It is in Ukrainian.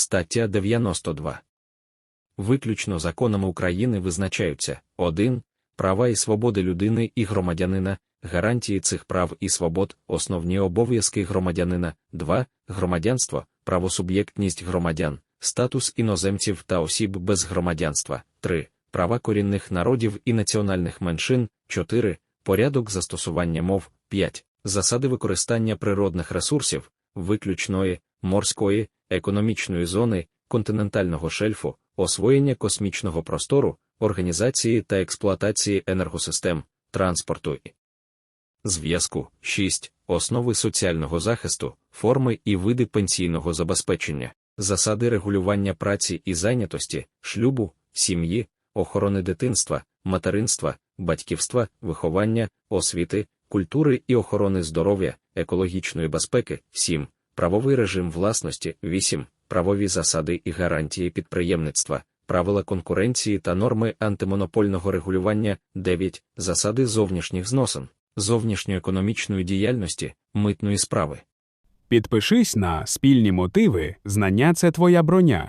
Стаття 92. Виключно законами України визначаються 1. Права і свободи людини і громадянина, гарантії цих прав і свобод, основні обов'язки громадянина, 2. Громадянство, правосуб'єктність громадян, статус іноземців та осіб без громадянства, 3. Права корінних народів і національних меншин, 4. Порядок застосування мов, 5. Засади використання природних ресурсів, виключної, морської, економічної зони, континентального шельфу, освоєння космічного простору, організації та експлуатації енергосистем, транспорту і зв'язку. 6. Основи соціального захисту, форми і види пенсійного забезпечення, засади регулювання праці і зайнятості, шлюбу, сім'ї, охорони дитинства, материнства, батьківства, виховання, освіти, культури і охорони здоров'я, екологічної безпеки, 7. Правовий режим власності, 8. Правові засади і гарантії підприємництва, правила конкуренції та норми антимонопольного регулювання, 9. Засади зовнішніх зносин, зовнішньоекономічної діяльності, митної справи. Підпишись на спільні мотиви, знання це твоя броня.